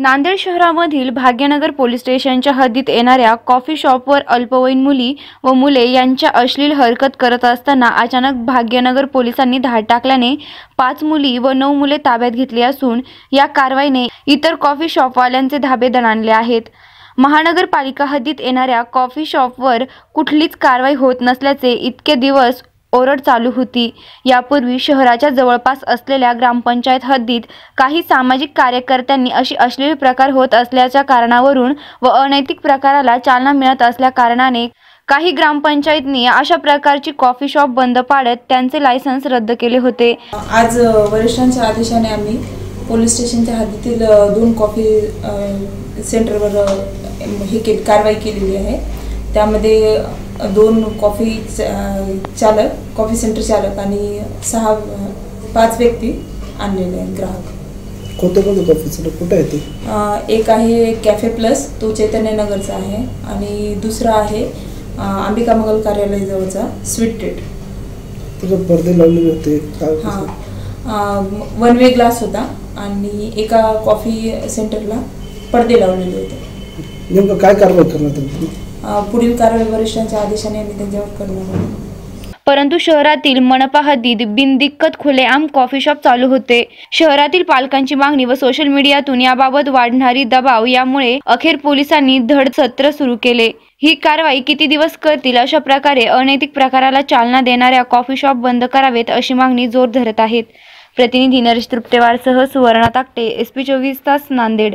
नांदेड शहरामधील भाग्यनगर पोलीस स्टेशनच्या हद्दीत येणाऱ्या कॉफी शॉपवर अल्पवयीन मुली व मुले यांच्या अश्लील हरकत करत असताना अचानक भाग्यनगर पोलिसांनी धाड टाकल्याने पाच मुली व नऊ मुले ताब्यात घेतली असून या कारवाईने इतर कॉफी शॉपवाल्यांचे धाबे दणाणले आहेत. महानगरपालिका हद्दीत येणाऱ्या कॉफी शॉपवर कुठलीच कारवाई होत नसल्याचे इतके दिवस ओरड चालू होती. यापूर्वी शहराच्या जवळपास असलेल्या ग्रामपंचायत हद्दीत काही सामाजिक कार्यकर्त्यांनी अशी अश्लील प्रकार होत असल्याच्या कारणावरून व अनैतिक प्रकाराला चालना मिळत असल्या कारणाने काही ग्रामपंचायतनी अशा प्रकारची कॉफी शॉप बंद पाडत त्यांचे लायसन्स रद्द केले होते. आज वरिष्ठांच्या आदेशाने आम्ही पोलीस स्टेशनच्या हद्दीतील दोन कॉफी सेंटरवर हे के कारवाई केलेली आहे. त्यामध्ये दोन कॉफी चालक कॉफी सेंटर चालक आणि सहा पाच व्यक्ती आणलेले आहेत ग्राहक. कोणतं कोणतं कॉफी सेंटर? कुठं आहे ते? एक आहे कॅफे प्लस तो चैतन्यनगरचा आहे. आणि दुसरा आहे अंबिका मंगल कार्यालयाजवळचा स्वीट ट्रीट तिथं पडदे लावलेले होते. हां. वन वे ग्लास होता. आणि एका कॉफी सेंटरला पडदे लावलेले होते. नेमकं काय कारवाई करण्यात आली तुम्ही? अ, पुढील कारवाई वरिष्ठांच्या आदेशाने आम्ही त्यांच्यावर करणार आहोत परंतु शहरातील मनपा हद्दीत बिनदिक्कत खुलेआम कॉफी शॉप चालू होते. शहरातील पालकांची मागणी व सोशल मीडियातून याबाबत वाढणारी दबाव यामुळे अखेर पोलिसांनी धड सत्र सुरू केले. ही कारवाई किती दिवस करतील अशा प्रकारे अनैतिक प्रकाराला चालना देणाऱ्या कॉफी शॉप बंद करावेत अशी मागणी जोर धरत आहेत. प्रतिनिधी नरेश तृप्तेवारसह सुवर्णा ताकटे एस पी चोवीस तास नांदेड.